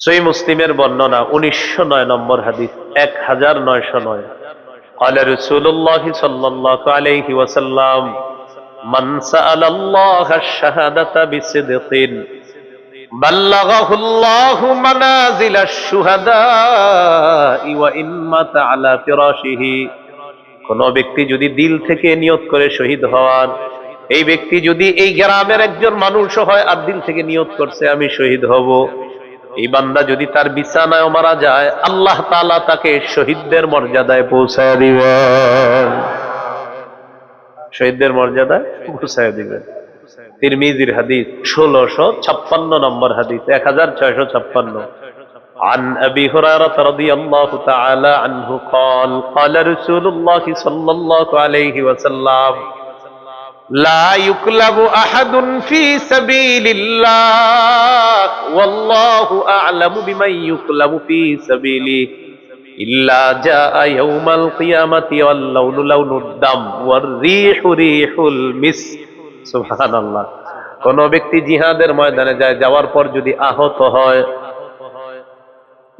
সই মুসলিমের বর্ণনা উনিশশো নয় নম্বর হাদিস এক হাজার নয়শো নয় قال رسول الله صلى الله عليه وسلم من سأل الله الشهادة بصدق بلغه الله منازل الشهداء وإن مات على فراشه কোন ব্যক্তি যদি দিল থেকে নিয়ত করে শহীদ হওয়ার এই ব্যক্তি যদি এই গ্রামের একজন মানুষ হয় আর দিল থেকে নিয়ত করছে আমি শহীদ হব এই বান্দা যদি তার বিছানায় মারা যায় আল্লাহ তাআলা তাকে শহীদদের মর্যাদায় পৌঁছায় দিবেন শহীদদের মর্যাদায় পৌঁছায় দিবেন তিরমিজির হাদিস ষোলোশো ছাপ্পান্ন নম্বর হাদিস এক হাজার ছয়শো ছাপ্পান্ন عن أبي هريرة رضي الله تعالى عنه قال قال رسول الله صلى الله عليه وسلم لا يكلب أحد في سبيل الله والله أعلم بمن يكلب في سبيله إلا جاء يوم القيامة واللون لون الدم والريح ريح المسك সুবহান আল্লাহ কোন ব্যক্তি জিহাদের ময়দানে যায় যাওয়ার পর যদি আহত হয়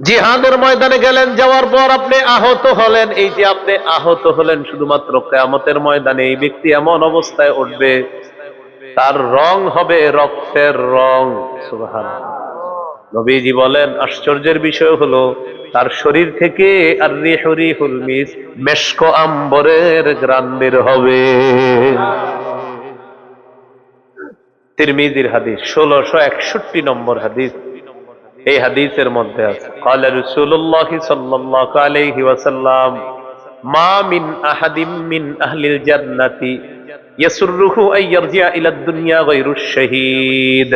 জিহাদের ময়দানে গেলেন, যাওয়ার পর আপনি আহত হলেন। এই যে আপনি আহত হলেন, শুধুমাত্র কেয়ামতের ময়দানে এই ব্যক্তি এমন অবস্থায় উঠবে, তার রং হবে রক্তের রং। নবীজি বলেন, আশ্চর্যের বিষয় হলো, তার শরীর থেকে আর হুলমিস মেশক আম্বরের গ্রান হবে। তিরমিজির হাদিস, ষোলোশো একষট্টি নম্বর হাদিস। এই হাদিসের মধ্যে আছে قال رسول الله صلى الله عليه وسلم ما من احد من اهل الجنه يسره ان يرجع الى الدنيا غير الشهيد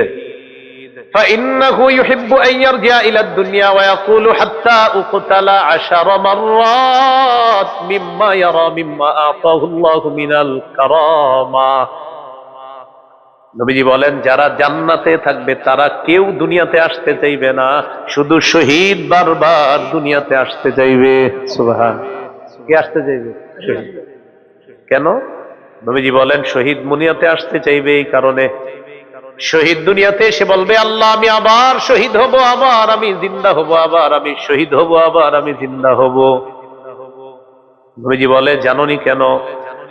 فإنه يحب أن يرجع إلى الدنيا ويقول حتى أقتل عشر مرات مما يرى مما أعطاه الله من الكرامة নবীজি বলেন, যারা জান্নাতে থাকবে, তারা কেউ দুনিয়াতে আসতে চাইবে না, শুধু শহীদ বারবার দুনিয়াতে আসতে চাইবে। কে আসতে চাইবে? কেন? নবীজি বলেন, শহীদ মুনিয়াতে আসতে চাইবে এই কারণে। শহীদ দুনিয়াতে এসে বলবে, আল্লাহ, আমি আবার শহীদ হব, আবার আমি জিন্দা হব, আবার আমি শহীদ হব, আবার আমি জিন্দা হব। নবীজি বলে, জাননি কেন?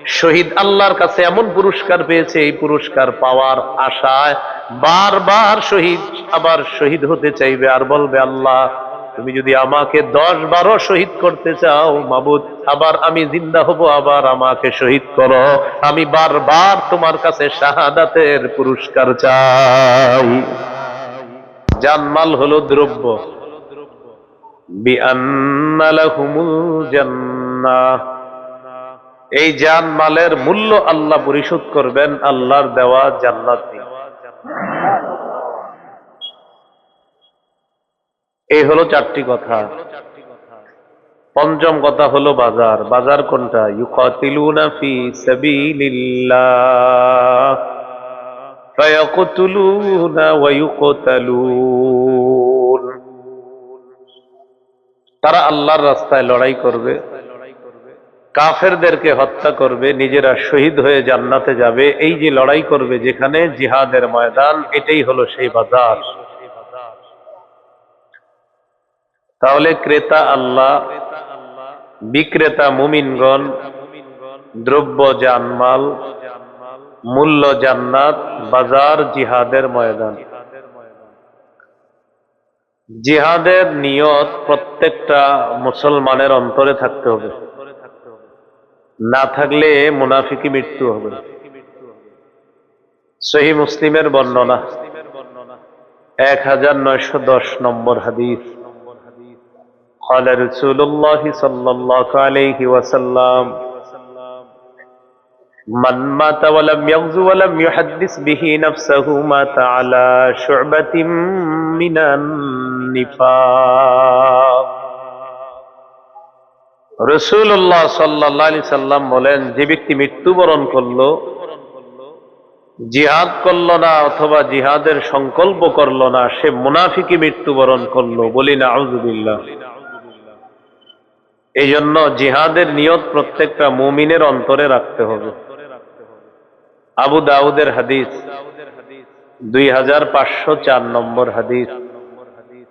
শহীদ আল্লাহর কাছে এমন পুরস্কার পেয়েছে, এই পুরস্কার পাওয়ার আশায় বারবার শহীদ আবার শহীদ হতে চাইবে আর বলবে, আল্লাহ, তুমি যদি আমাকে দশ বারো শহীদ করতে চাও, মাবুদ, আবার আমি জিন্দা হব, আবার আমাকে শহীদ করো। আমি বারবার তোমার কাছে শাহাদাতের পুরস্কার চাই। জানমাল হলো দ্রব্য। বিআন্না লাহুমুল জান্নাহ। এই জান মালের মূল্য আল্লাহ পরিশোধ করবেন, আল্লাহর দেওয়া জান্নাত এই হলো চারটি কথা। পঞ্চম কথা হলো বাজার। বাজার কোনটা? ইউকাতিলুনা ফি সাবিলিল্লাহ। ফায়াকতুলুনা ওয়া ইউকতালুন। তারা আল্লাহর রাস্তায় লড়াই করবে। কাফেরদেরকে হত্যা করবে, নিজেরা শহীদ হয়ে জান্নাতে যাবে, এই যে লড়াই করবে যেখানে জিহাদের ময়দান, এটাই হলো সেই বাজার। তাহলে ক্রেতা আল্লাহ, বিক্রেতা মুমিনগণ, দ্রব্য জানমাল, মূল্য জান্নাত, বাজার জিহাদের ময়দান। জিহাদের নিয়ত প্রত্যেকটা মুসলমানের অন্তরে থাকতে হবে। না থাকলে মুনাফিকি মৃত্যু হবে সহি মুসলিমের বর্ণনা এক হাজার নয়শো দশ নম্বর হাদিস قال رسول الله صلى الله عليه وسلم من مات ولم يغزو ولم يحدث به نفسه مات على شعبة من النفاق রসুল্লাহ সাল্লি সাল্লাম বলেন যে ব্যক্তি মৃত্যুবরণ করলো জিহাদ করলো না অথবা জিহাদের সংকল্প করলো না সে মুনাফিকি মৃত্যুবরণ করলো বলি না আউজুবিল্লাহ এই জন্য জিহাদের নিয়ত প্রত্যেকটা মুমিনের অন্তরে রাখতে হবে আবু দাউদের হাদিস দুই হাজার পাঁচশো চার নম্বর হাদিস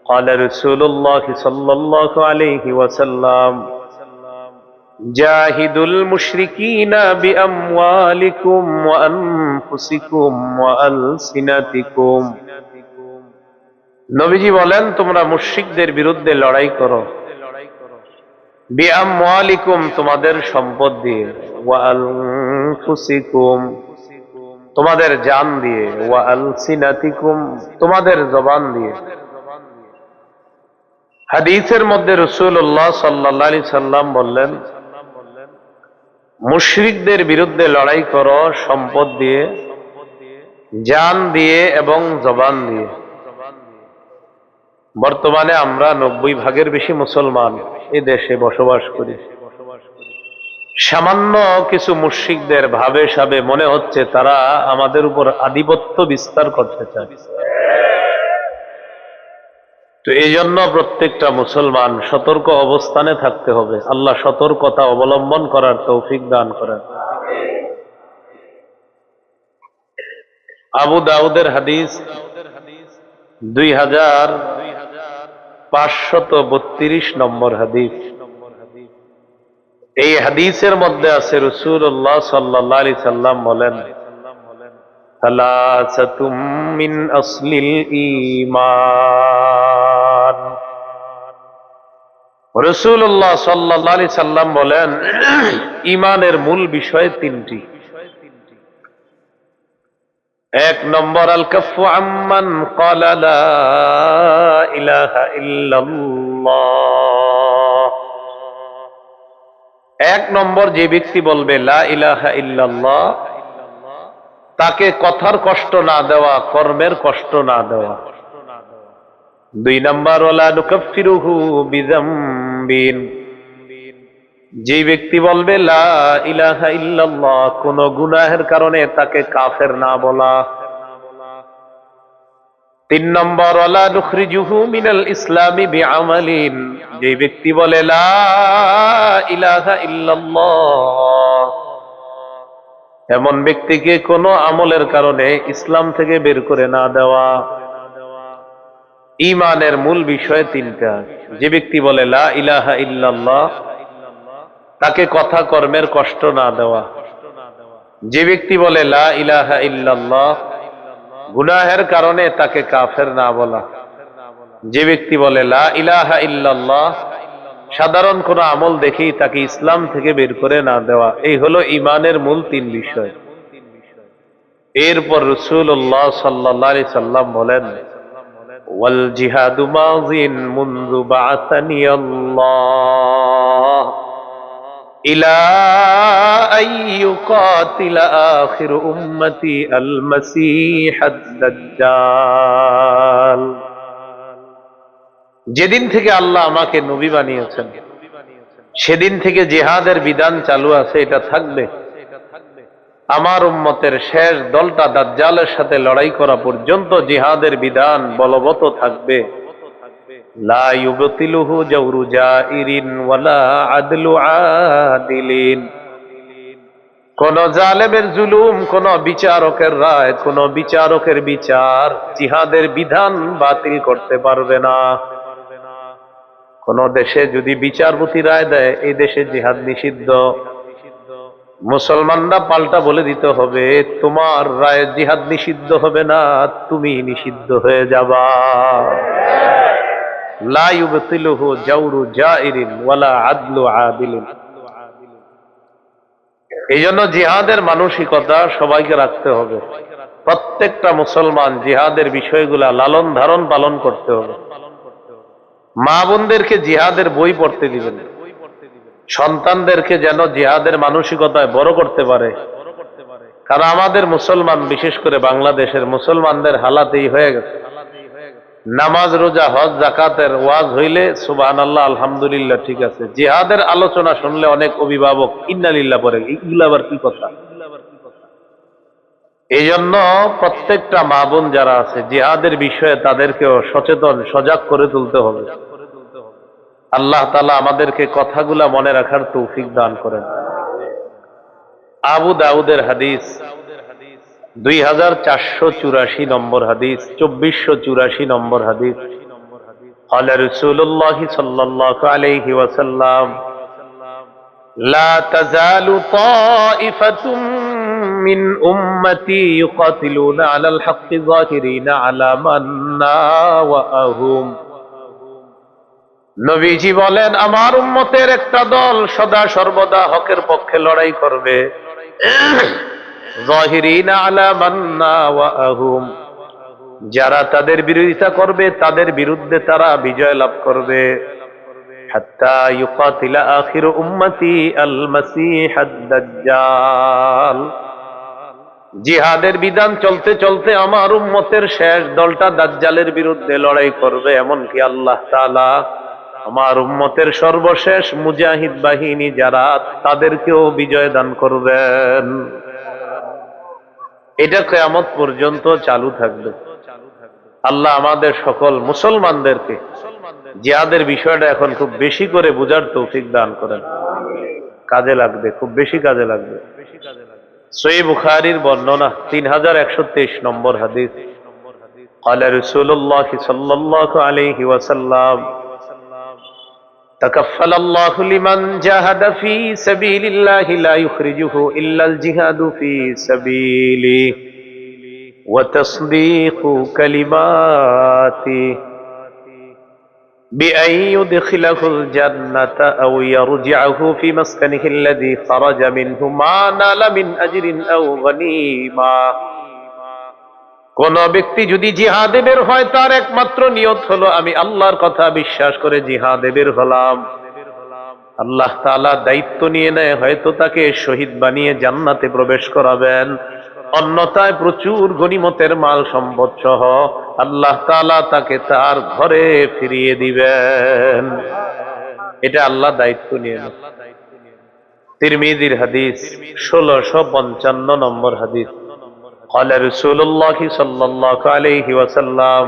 قال رسول الله صلى الله عليه وسلم জাহিদুল মুশরিকিনা বিআমওয়ালিকুম ওয়া আনফুসিকুম ওয়া আলসিনাতিকুম। নবীজি বলেন, তোমরা মুশরিকদের বিরুদ্ধে লড়াই করো। বিআমওয়ালিকুম, তোমাদের সম্পদ দিয়ে। ওয়া আনফুসিকুম, তোমাদের জান দিয়ে। ওয়া আলসিনাতিকুম, তোমাদের জবান দিয়ে। হাদিসের মধ্যে রসুল্লাহ সাল্লাল্লাহু সাল্লাম বললেন মুশরিকদের বিরুদ্ধে লড়াই করো, সম্পদ দিয়ে, জান দিয়ে এবং জবান দিয়ে। বর্তমানে আমরা নব্বই ভাগের বেশি মুসলমান এ দেশে বসবাস করি। সামান্য কিছু মুশরিকদের ভাবে সাবে মনে হচ্ছে তারা আমাদের উপর আধিপত্য বিস্তার করতে চায়। তো এই জন্য প্রত্যেকটা মুসলমান সতর্ক অবস্থানে থাকতে হবে। আল্লাহ সতর্কতা অবলম্বন করার তৌফিক দান করেন। আবু দাউদের হাদিস দুই হাজার পাঁচশত বত্রিশ নম্বর হাদিস। এই হাদিসের মধ্যে আছে রসুল্লাহ সাল্লাহ সাল্লাম বলেন ثلاثة من أصل الإيمان রসুল্লাহ সাল্লাহ আলি সাল্লাম বলেন ইমানের মূল বিষয় তিনটি এক নম্বর আল কাফু আম্মান ক্বালা লা ইলাহা ইল্লাল্লাহ এক নম্বর যে ব্যক্তি বলবে লা ইলাহা ইল্লাল্লাহ তাকে কথার কষ্ট না দেওয়া, কর্মের কষ্ট না দেওয়া। দুই নম্বর যে ব্যক্তি বলবে কোন গুনাহের কারণে তাকে কাফের না বলা। তিন নম্বর, ওলা নুখরিজুহু মিনাল ইসলামি বিআমালিন যে ব্যক্তি বলে, লা ইলাহা ইল্লাল্লাহ এমন ব্যক্তিকে কোনো আমলের কারণে ইসলাম থেকে বের করে না দেওয়া। ইমানের মূল বিষয় তিনটা। যে ব্যক্তি বলে, লা ইলাহা ইল্লাল্লাহ তাকে কথা কর্মের কষ্ট না দেওয়া। যে ব্যক্তি বলে, লা ইলাহা ইল্লাল্লাহ গুনাহের কারণে তাকে কাফের না বলা। যে ব্যক্তি বলে, লা ইলাহা ইল্লাল্লাহ সাধারণ কোন আমল দেখি তাকে ইসলাম থেকে বের করে না দেওয়া। এই হলো ইমানের মূল তিন বিষয়। এরপর রসুল্লাহ সাল্লাহ সাল্লাম বলেন, ওয়াল উম্মতি আল যেদিন থেকে আল্লাহ আমাকে নবী বানিয়েছেন, সেদিন থেকে জিহাদের বিধান চালু আছে, এটা থাকবে। আমার উম্মতের শেষ দলটা দাজ্জালের সাথে লড়াই করা পর্যন্ত জিহাদের বিধান বলবৎ থাকবে। কোন জালেমের জুলুম, কোন বিচারকের রায়, কোন বিচারকের বিচার জিহাদের বিধান বাতিল করতে পারবে না। কোন দেশে যদি বিচারপতি রায় দেয়, এই দেশে জিহাদ নিষিদ্ধ। মুসলমানরা পাল্টা বলে দিতে হবে, তোমার রায় জিহাদ নিষিদ্ধ হবে না, তুমি নিষিদ্ধ হয়ে যাবা। প্রত্যেকটা মুসলমান জিহাদের বিষয়গুলা লালন ধারণ পালন করতে হবে। মা বোনদেরকে জিহাদের বই পড়তে দিবেন। সন্তানদেরকে যেন জিহাদের মানসিকতায় বড় করতে পারে। কারণ আমাদের মুসলমান, বিশেষ করে বাংলাদেশের মুসলমানদের হালাতেই হয়ে গেছে। নামাজ, রোজা, হজ জাকাতের ওয়াজ হইলে সুবাহ আল্লাহ আলহামদুলিল্লাহ ঠিক আছে। জিহাদের আলোচনা শুনলে অনেক অভিভাবক, ইন্নালিল্লাহ পরে এগুলো আবার কি কথা? এই জন্য প্রত্যেকটা মা বোন যারা আছে, জিহাদের বিষয়ে তাদেরকেও সচেতন, সজাগ করে তুলতে হবে। আল্লাহ তালা আমাদেরকে কথাগুলা মনে রাখার তৌফিক দান করেন। আবু দাউদের হাদিস, দুই হাজার চারশো চুরাশি নম্বর হাদিস, চব্বিশশো চুরাশি নম্বর হাদিস। হলে রসুল্লাহ من أمتي يقاتلون على الحق ظاهرين على من ناوأهم নবীজি বলেন আমার উম্মতের একটা দল সদা সর্বদা হকের পক্ষে লড়াই করবে জাহিরিনা আলা মান নাওয়াহুম যারা তাদের বিরোধিতা করবে তাদের বিরুদ্ধে তারা বিজয় লাভ করবে হাত্তা জিহাদের বিধান চলতে চলতে আমার উম্মতের শেষ দলটা দাজ্জালের বিরুদ্ধে লড়াই করবে, এমনকি আল্লাহ তাআলা আমার উম্মতের সর্বশেষ মুজাহিদ বাহিনী যারা, তাদেরকেও বিজয় দান করবেন। এটা কেয়ামত পর্যন্ত চালু থাকবে। আল্লাহ আমাদের সকল মুসলমানদেরকে জিহাদের বিষয়টা এখন খুব বেশি করে বুঝার তৌফিক দান করেন। কাজে লাগবে, খুব বেশি কাজে লাগবে। সই বুখারির বর্ণনা তিন হাজার একশো তেইশ নম্বর হাদিস قال رسول الله صلى الله عليه وسلم تكفل الله لمن جاهد في سبيل الله لا يخرجه إلا الجهاد في سبيله وتصديق كلماته بأن يدخله الجنة أو يرجعه في مسكنه الذي خرج منه ما نال من أجر أو غنيمة কোন ব্যক্তি যদি জিহাদে বের হয় তার একমাত্র নিয়ত হলো আমি আল্লাহর কথা বিশ্বাস করে জিহাদে বের হলাম আল্লাহ তাআলা দায়িত্ব নিয়ে নেয় হয়তো তাকে শহীদ বানিয়ে জান্নাতে প্রবেশ করাবেন অন্যথায় প্রচুর গনিমতের মাল সম্পদ সহ আল্লাহ তাআলা তাকে তার ঘরে ফিরিয়ে দিবেন এটা আল্লাহ দায়িত্ব নিয়ে নেন তিরমিদির হাদিস ষোলশো পঞ্চান্ন নম্বর হাদিস قال رسول الله صلى الله عليه وسلم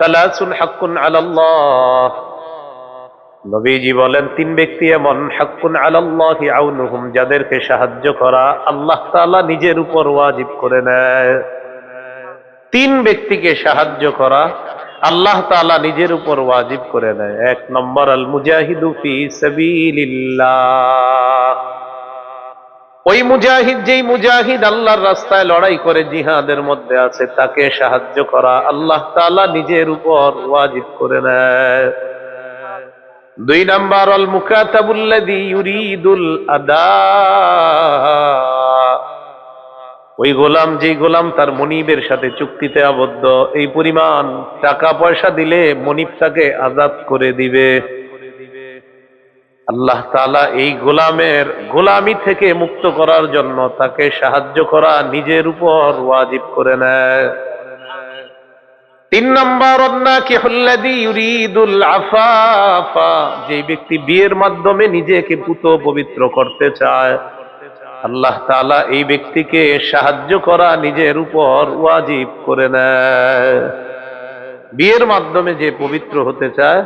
ثلاث حق على الله নবীজি বলেন, তিন ব্যক্তি এমন, হাক্কুন আলাল্লাহি আউনুহুম, যাদেরকে সাহায্য করা আল্লাহ তাআলা নিজের উপর ওয়াজিব করে নেয়। তিন ব্যক্তিকে সাহায্য করা আল্লাহ তাআলা নিজের উপর ওয়াজিব করে নেয়। এক নম্বর আল মুজাহিদু ফি সাবিলিল্লাহ। ওই মুজাহিদ যেই মুজাহিদ আল্লাহর রাস্তায় লড়াই করে জিহাদের মধ্যে আছে, তাকে সাহায্য করা আল্লাহ তাআলা নিজের উপর ওয়াজিব করে নেয়। দুই নাম্বার অল মুকাতাবুল্লাযী ইউরিদুল আদা। ওই গোলাম যে গোলাম তার মনিবের সাথে চুক্তিতে আবদ্ধ, এই পরিমাণ টাকা পয়সা দিলে মনিব তাকে আজাদ করে দিবে। আল্লাহ তালা এই গোলামের গোলামি থেকে মুক্ত করার জন্য তাকে সাহায্য করা নিজের উপর ওয়াজিব করে নেয়। তিন নম্বর যে ব্যক্তি বিয়ের মাধ্যমে নিজেকে পুত পবিত্র করতে চায়, আল্লাহ তাআলা এই ব্যক্তিকে সাহায্য করা নিজের উপর ওয়াজিব করে নেয়। বিয়ের মাধ্যমে যে পবিত্র হতে চায়,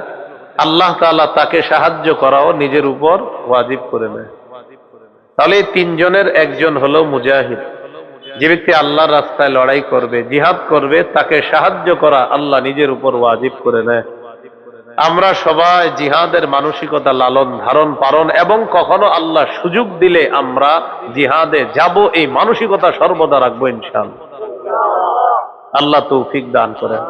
আল্লাহ তাআলা তাকে সাহায্য করাও নিজের উপর ওয়াজিব করে নেয়। তাহলে তিনজনের একজন হলো মুজাহিদ। যে ব্যক্তি আল্লাহর রাস্তায় লড়াই করবে, জিহাদ করবে, তাকে সাহায্য করা আল্লাহ নিজের উপর ওয়াজিব করে নেয়। আমরা সবাই জিহাদের মানসিকতা লালন, ধারণ, পালন এবং কখনো আল্লাহ সুযোগ দিলে আমরা জিহাদে যাব, এই মানসিকতা সর্বদা রাখব ইনশাল আল্লাহ তৌফিক দান করেন।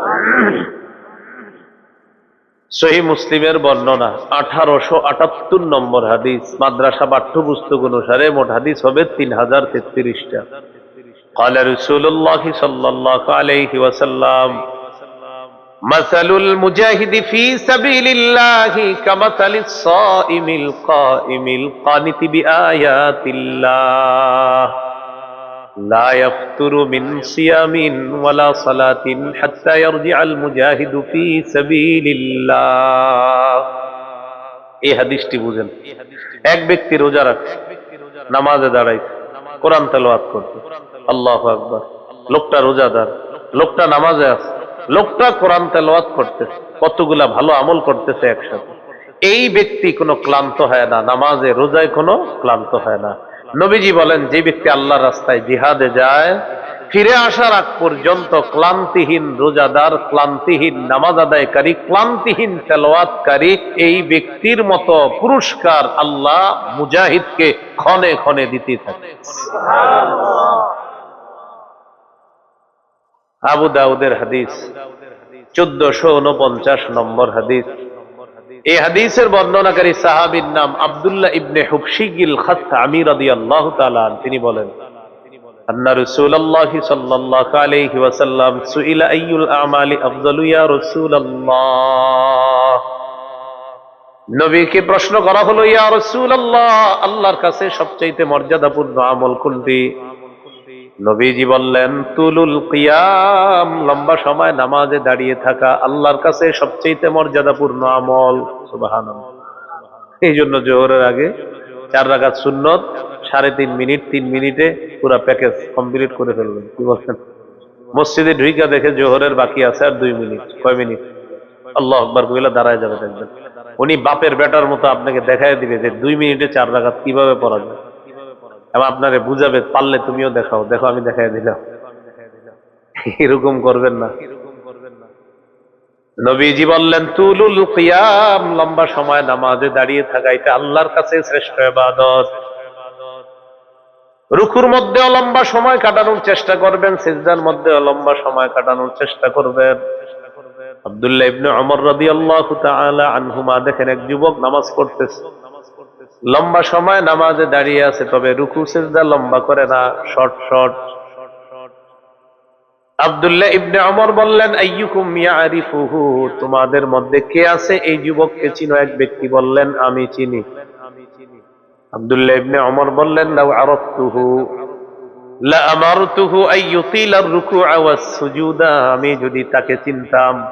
সহি মুসলিমের বর্ণনা, আঠারোশো আটাত্তর নম্বর হাদিস, মাদ্রাসা পাঠ্যপুস্তক অনুসারে মোট হাদিস হবে তিন হাজার তেত্রিশটা। قال رسول الله صلى الله عليه وسلم مثل المجاهد في سبيل الله كمثل الصائم القائم القانت بآيات الله لا يفتر من صيام ولا صلاة حتى يرجع المجاهد في سبيل الله এই হাদিসটি বুঝেন এক ব্যক্তি রোজা রাখে নামাজে দাঁড়াইছে কোরআন তেলাওয়াত করতে আল্লাহ আকবার। লোকটা রোজাদার, লোকটা নামাজে আছে, লোকটা কোরআন তেলাওয়াত করতেছে, কতগুলা ভালো আমল করতেছে একসাথে। এই ব্যক্তি কোনো ক্লান্ত হয় না, নামাজে, রোজায় কোনো ক্লান্ত হয় না। নবীজি বলেন, যে ব্যক্তি আল্লাহ রাস্তায় জিহাদে যায়, ফিরে আসার আগ পর্যন্ত ক্লান্তিহীন রোজাদার, ক্লান্তিহীন নামাজ আদায়কারী, ক্লান্তিহীন তেলাওয়াতকারী, এই ব্যক্তির মতো পুরস্কার আল্লাহ মুজাহিদকে ক্ষণে ক্ষণে দিতে থাকে। আবু দাউদের হাদিস চোদ্দশো উনপঞ্চাশ নম্বর হাদিস এই হাদিসের বর্ণনাকারী সাহাবীর নাম আব্দুল্লাহ ইবনে হুবশিগিল খাত্তামি রাদিয়াল্লাহু তাআলা আনহু। তিনি বলেন أن رسول الله صلى الله عليه وسلم سئل أي الأعمال أفضل يا رسول الله নবীকে প্রশ্ন করা হলো ইয়া রাসূলুল্লাহ আল্লাহর কাছে সবচেয়ে মর্যাদাপূর্ণ আমল কোনটি নবীজি বললেন, তুলুল কিয়াম, লম্বা সময় নামাজে দাঁড়িয়ে থাকা আল্লাহর কাছে সবচেয়ে মর্যাদাপূর্ণ আমল। সুবহানাল্লাহ। এই জন্য জোহরের আগে চার রাকাত সুন্নত, সাড়ে তিন মিনিট, তিন মিনিটে পুরো প্যাকেজ কমপ্লিট করে ফেলবেন। কি বলছেন? মসজিদে ঢুইকা দেখে জোহরের বাকি আছে আর দুই মিনিট, কয় মিনিট? আল্লাহ আকবর কবিলা দাঁড়ায় যাবে দেখবেন। উনি বাপের বেটার মতো আপনাকে দেখাই দিবে যে দুই মিনিটে চার রাকাত কীভাবে পড়া যায় এবং আপনারে বুঝাবে, পারলে তুমিও দেখাও। দেখো, আমি দেখাই দিলাম। এরকম করবেন না। নবীজি বললেন, তুলুল কিয়াম, লম্বা সময় নামাজে দাঁড়িয়ে থাকা, এটা আল্লাহর কাছে শ্রেষ্ঠ ইবাদত। রুকুর মধ্যেও লম্বা সময় কাটানোর চেষ্টা করবেন, সিজদার মধ্যে লম্বা সময় কাটানোর চেষ্টা করবেন। আব্দুল্লাহ ইবনে ওমর রাদিয়াল্লাহু তাআলা আনহুমা দেখেন, এক যুবক নামাজ পড়তেছে। লম্বা সময় নামাজে দাঁড়িয়ে আছে, তবে রুকু সিজদা লম্বা করে না, short short. Abdullah ibn Umar বললেন তোমাদের মধ্যে কে আছে? এই যুবককে চিনো? এক ব্যক্তি বললেন, আমি চিনি। আব্দুল্লাহ ইবনে ওমর বললেন, লাউ লা আর-রুকুআ ওয়াস-সুজুদা আমি যদি তাকে চিনতাম,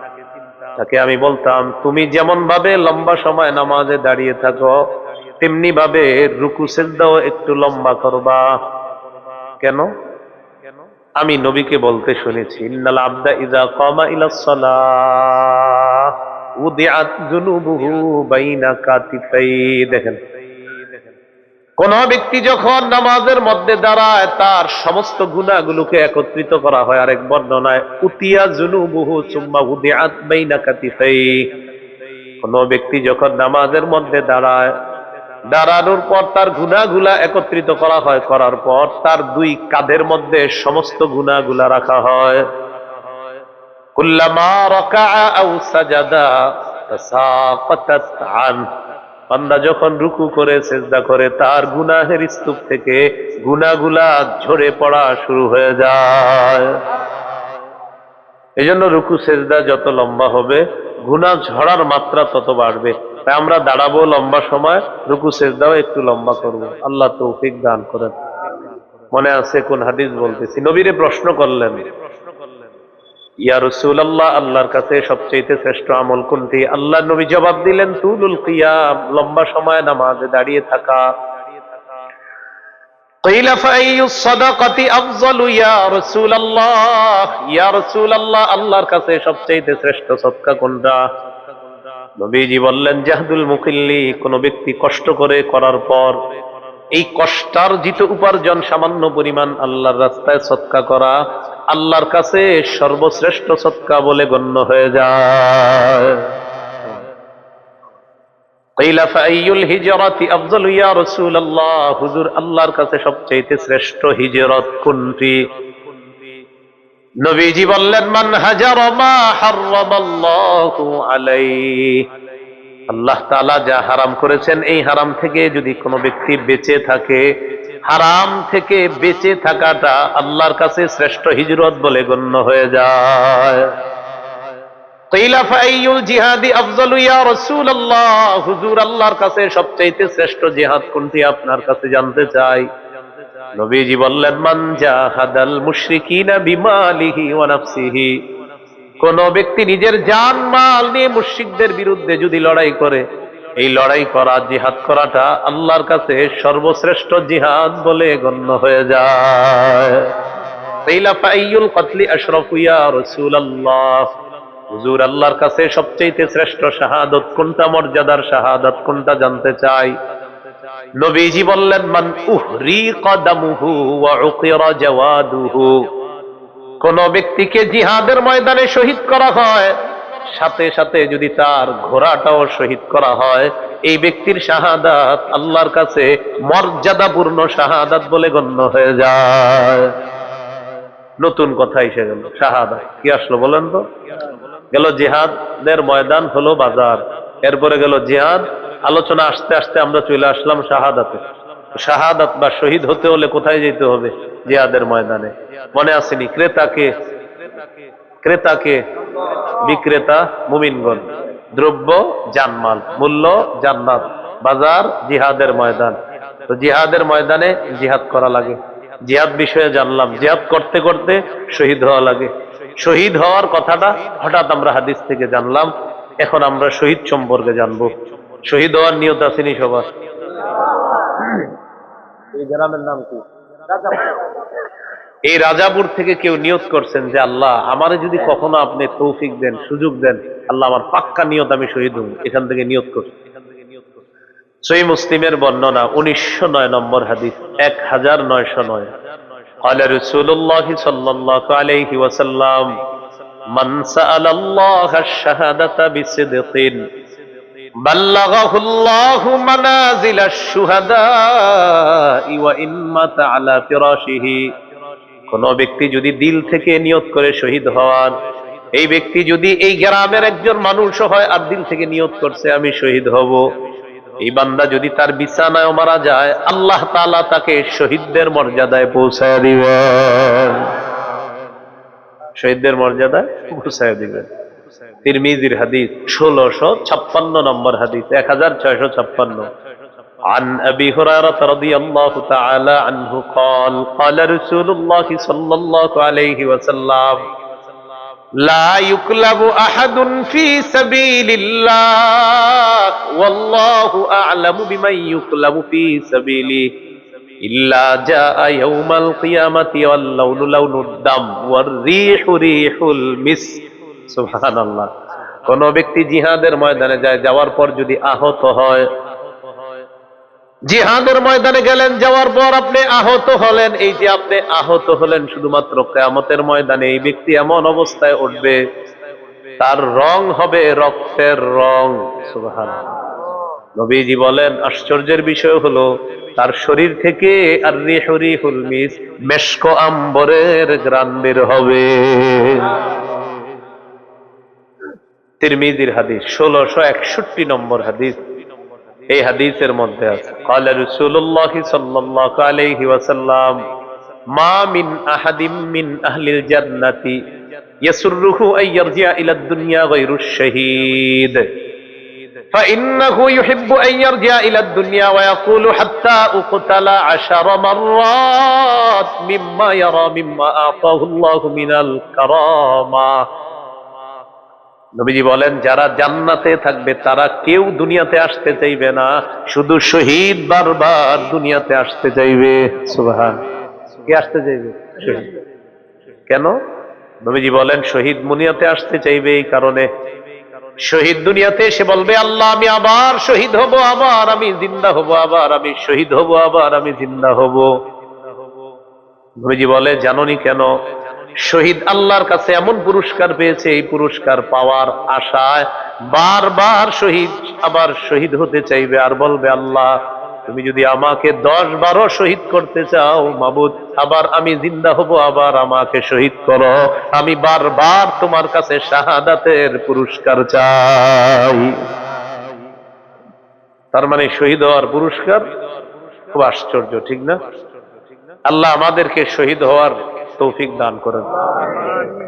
তাকে আমি বলতাম, তুমি যেমন ভাবে লম্বা সময় নামাজে দাঁড়িয়ে থাকো তেমনি ভাবে রুকু সেজদাও একটু লম্বা করবা। কেন? আমি নবীকে বলতে শুনেছি, ইন্নাল আবদা ইযা কামা ইলাস সালাহ, উদিআত যুনুবুহু বাইনা কাতিফাই দেখেন, কোন ব্যক্তি যখন নামাজের মধ্যে দাঁড়ায়, তার সমস্ত গুণাগুলোকে একত্রিত করা হয়। আরেক বর্ণনায়, উতিয়া জুনুবুহু সুম্মা উদিআত বাইনা কাতিফাই কোন ব্যক্তি যখন নামাজের মধ্যে দাঁড়ায় দাঁড়ানোর পর তার গুণাগুলা একত্রিত করা হয়, করার পর তার দুই কাঁধের মধ্যে সমস্ত গুণাগুলা রাখা হয়। যখন রুকু করে, সেজদা করে, তার গুনাহের স্তূপ থেকে গুনাগুলা ঝরে পড়া শুরু হয়ে যায়। এই জন্য রুকু, সেজদা যত লম্বা হবে, গুনাহ ঝরার মাত্রা তত বাড়বে। তাই আমরা দাঁড়াবো লম্বা সময়, রুকু সেজদাও একটু লম্বা করব। আল্লাহ তৌফিক দান করেন। মনে আছে কোন হাদিস বলতেছি? নবীরে প্রশ্ন করলেন আল্লাহর কাছে সবচেয়ে শ্রেষ্ঠ আমল কোনটি? আল্লাহ নবী জবাব দিলেন, তুলুল লম্বা সময় দাঁড়িয়ে থাকা। আল্লাহর কাছে সবচেয়ে শ্রেষ্ঠ সৎকা কোনটা? নবীজি বললেন, জাহাদুল মুকিল্লি, কোনো ব্যক্তি কষ্ট করে করার পর এই কষ্টার জিত উপার্জন সামান্য পরিমাণ আল্লাহর রাস্তায় সৎকা করা আল্লাহর কাছে সর্বশ্রেষ্ঠ সৎকা বলে গণ্য হয়ে যায়। আল্লাহর কাছে সবচেয়ে শ্রেষ্ঠ হিজরত কোনটি? নবীজি বললেন, মান হাজার আল্লাহ তাআলা যা হারাম করেছেন, এই হারাম থেকে যদি কোনো ব্যক্তি বেঁচে থাকে, হারাম থেকে বেঁচে থাকাটা আল্লাহর কাছে শ্রেষ্ঠ হিজরত বলে গণ্য হয়ে যায়। আল্লাহর কাছে সবচাইতে শ্রেষ্ঠ জিহাদ কোনটি আপনার কাছে জানতে চাই? নবীজি বললেন মানজা হাদাল মুশরিকিনা বিমালিহি ওয়া নাফসিহি। কোন ব্যক্তি নিজের জান, মাল নিয়ে মুশরিকদের বিরুদ্ধে যদি লড়াই করে, এই লড়াই করা, জিহাদ করাটা আল্লাহর কাছে সর্বশ্রেষ্ঠ জিহাদ বলে গণ্য হয়ে যায়। হুজুর, আল্লাহর কাছে সবচেয়ে শ্রেষ্ঠ শাহাদত কোনটা, মর্যাদার শাহাদত কোনটা জানতে চাই? নবীজি বললেন, মান উহরি কদামুহু ওয়া উকিরা জাওয়াদুহু। কোন ব্যক্তিকে জিহাদের ময়দানে শহীদ করা হয়, সাথে সাথে যদি তার ঘোড়াটাও শহীদ করা হয়, এই ব্যক্তির শাহাদাত আল্লাহর কাছে মর্যাদাপূর্ণ শাহাদাত বলে গণ্য হয়ে যায়। নতুন কথা এসে গেল, শাহাদা, কি আসলো বলেন তো? গেল জিহাদের ময়দান হলো বাজার, এরপরে গেল জিহাদ আলোচনা আস্তে আস্তে আমরা চলে আসলাম শাহাদাতে। শাহাদাত বা শহীদ হতে হলে কোথায় যেতে হবে? জিহাদের ময়দানে। মনে আসেনি ক্রেতাকে ক্রেতাকে বিক্রেতা মুমিনগণ। দ্রব্য, জানমাল। মূল্য, জান্নাত। বাজার, জিহাদের ময়দান। তো জিহাদের ময়দানে জিহাদ করা লাগে। জিহাদ বিষয়ে জানলাম। জিহাদ করতে করতে শহীদ হওয়া লাগে। শহীদ হওয়ার কথাটা হঠাৎ আমরা হাদিস থেকে জানলাম। এখন আমরা শহীদ সম্পর্কে জানব। শহীদ হওয়ার নিয়ত আসেনি সবার এই গ্রামের নাম কি এই রাজাপুর থেকে কেউ নিয়ত করছেন যে আল্লাহ আমারে যদি কখনো আপনি তৌফিক দেন সুযোগ দেন আল্লাহ আমার পাক্কা নিয়ত আমি শহীদ হব এখান থেকে নিয়ত করছি সই মুসলিমের বর্ণনা উনিশশো নয় নম্বর হাদিস এক হাজার নয়শো নয় قال رسول الله صلى الله عليه وسلم من سأل الله الشهادة بصدق بلغه الله منازل الشهداء وإن مات على فراشه কোন ব্যক্তি যদি দিল থেকে নিয়ত করে শহীদ হওয়ার এই ব্যক্তি যদি এই গ্রামের একজন মানুষ হয় আর দিল থেকে নিয়ত করছে আমি শহীদ হব এই বান্দা যদি তার বিছানায় মারা যায় আল্লাহ তাআলা তাকে শহীদদের মর্যাদায় পৌঁছায় দিবেন শহীদদের মর্যাদায় পৌঁছায় দিবেন তিরমিজির হাদিস ষোলোশো ছাপ্পান্ন নম্বর হাদিস এক হাজার ছয়শো ছাপ্পান্ন عن أبي هريرة رضي الله تعالى عنه قال قال رسول الله صلى الله عليه وسلم لا يكلب أحد في سبيل الله والله أعلم بمن يكلب في سبيله إلا جاء يوم القيامة واللون لون الدم والريح ريح المسك আল্লাহ কোন ব্যক্তি জিহাদের ময়দানে যায়, যাওয়ার পর যদি আহত হয়, জিহাদের ময়দানে গেলেন, যাওয়ার পর আপনি আহত হলেন। এই যে আপনি আহত হলেন, শুধুমাত্র কেয়ামতের ময়দানে এই ব্যক্তি এমন অবস্থায় উঠবে, তার রং হবে রক্তের রং। নবীজি বলেন, আশ্চর্যের বিষয় হলো, তার শরীর থেকে আর রেহরি হুলমিস মেশক আম্বরের গ্রান বের হবে। তিরমিজির হাদিস ষোলোশো একষট্টি নম্বর হাদিস এই হাদিসের মধ্যে আছে قال رسول الله صلى الله عليه وسلم ما من احد من اهل الجنه يسره ان يرجع الى الدنيا غير الشهيد فإنه يحب أن يرجع إلى الدنيا ويقول حتى أقتل عشر مرات مما يرى مما أعطاه الله من الكرامة নবীজি বলেন, যারা জান্নাতে থাকবে, তারা কেউ দুনিয়াতে আসতে চাইবে না, শুধু শহীদ বারবার দুনিয়াতে আসতে চাইবে। কে আসতে চাইবে? কেন? নবীজি বলেন, শহীদ মুনিয়াতে আসতে চাইবে এই কারণে। শহীদ দুনিয়াতে এসে বলবে, আল্লাহ, আমি আবার শহীদ হব, আবার আমি জিন্দা হব, আবার আমি শহীদ হব, আবার আমি জিন্দা হব। নবীজি বলে, জাননি কেন? শহীদ আল্লাহর কাছে এমন পুরস্কার পেয়েছে, এই পুরস্কার পাওয়ার আশায় বারবার শহীদ, আবার শহীদ হতে চাইবে আর বলবে, আল্লাহ, তুমি যদি আমাকে দশ বারো শহীদ করতে চাও, মাবুদ, আবার আমি জিন্দা হব, আবার আমাকে শহীদ করো। আমি বারবার তোমার কাছে শাহাদাতের পুরস্কার চাই। তার মানে শহীদ হওয়ার পুরস্কার? খুব আশ্চর্য, ঠিক না? আল্লাহ আমাদেরকে শহীদ হওয়ার তৌফিক দান করেন।